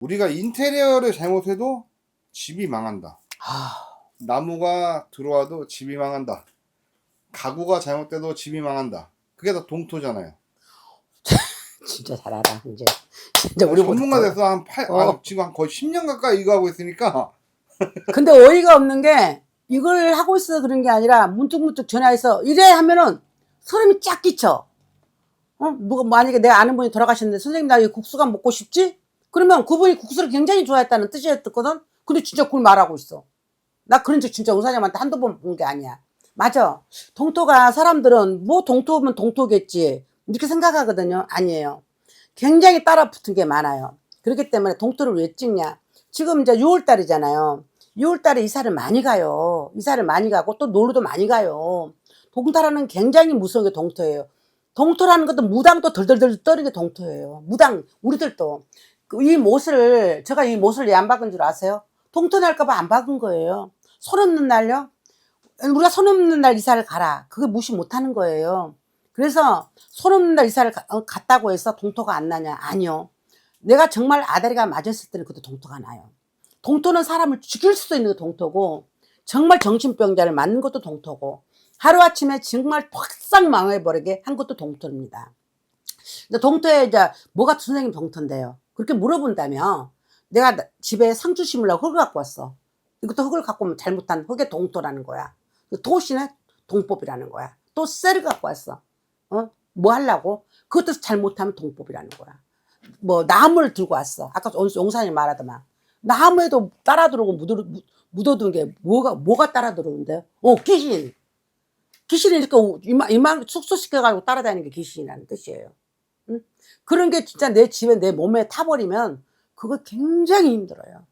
우리가 인테리어를 잘못해도 집이 망한다. 아, 나무가 들어와도 집이 망한다. 가구가 잘못돼도 집이 망한다. 그게 다 동토잖아요. 진짜 잘 알아 이제. 진짜 우리 전문가 돼서 한 8, 어. 아, 지금 한 거의 10년 가까이 이거 하고 있으니까 근데 어이가 없는 게 이걸 하고 있어서 그런 게 아니라 문득문득 전화해서 이래 하면은 소름이 쫙 끼쳐. 어? 누가 만약에 내가 아는 분이 돌아가셨는데 선생님 나 이 국수가 먹고 싶지? 그러면 그분이 국수를 굉장히 좋아했다는 뜻이었거든. 근데 진짜 그걸 말하고 있어. 나 그런 적 진짜 은사님한테 한두 번 본 게 아니야. 맞아. 동토가 사람들은 뭐 동토면 동토겠지. 이렇게 생각하거든요. 아니에요. 굉장히 따라 붙은 게 많아요. 그렇기 때문에 동토를 왜 찍냐. 지금 이제 6월 달이잖아요. 6월 달에 이사를 많이 가요. 이사를 많이 가고 또 놀러도 많이 가요. 동토라는 굉장히 무서운 게 동토예요. 동토라는 것도 무당도 덜덜덜 떠는 게 동토예요. 무당, 우리들도. 그이 못을, 제가 이 못을 왜 안 박은 줄 아세요? 동토 날까봐 안 박은 거예요. 손 없는 날요? 우리가 손 없는 날 이사를 가라. 그거 무시 못 하는 거예요. 그래서 손 없는 날 이사를 가- 어, 갔다고 해서 동토가 안 나냐? 아니요. 내가 정말 아다리가 맞았을 때는 그때 동토가 나요. 동토는 사람을 죽일 수도 있는 게 동토고, 정말 정신병자를 맞는 것도 동토고, 하루아침에 정말 팍싹 망해버리게 한 것도 동토입니다. 근데 동토에 이제 뭐가 선생님 동토인데요? 그렇게 물어본다면, 내가 나- 집에 상추 심으려고 흙을 갖고 왔어. 이것도 흙을 갖고 오면 잘못한 흙의 동토라는 거야. 그 도시는 동법이라는 거야. 또 쇠를 갖고 왔어. 어? 뭐 하려고? 그것도 잘못하면 동법이라는 거야. 뭐 나무를 들고 왔어. 아까 용- 용산이 말하더만. 나무에도 따라 들어오고 묻어, 묻- 묻어둔 게 뭐가 뭐가 따라 들어오는데요? 어 귀신. 귀신이 이렇게 이만 이만 숙소시켜가지고 따라다니는 게 귀신이라는 뜻이에요. 응? 그런 게 진짜 내 집에 내 몸에 타버리면 그거 굉장히 힘들어요.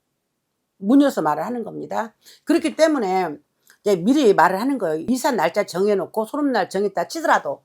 문 열어서 말을 하는 겁니다. 그렇기 때문에 미리 말을 하는 거예요. 이사 날짜 정해놓고 소름날 정했다 치더라도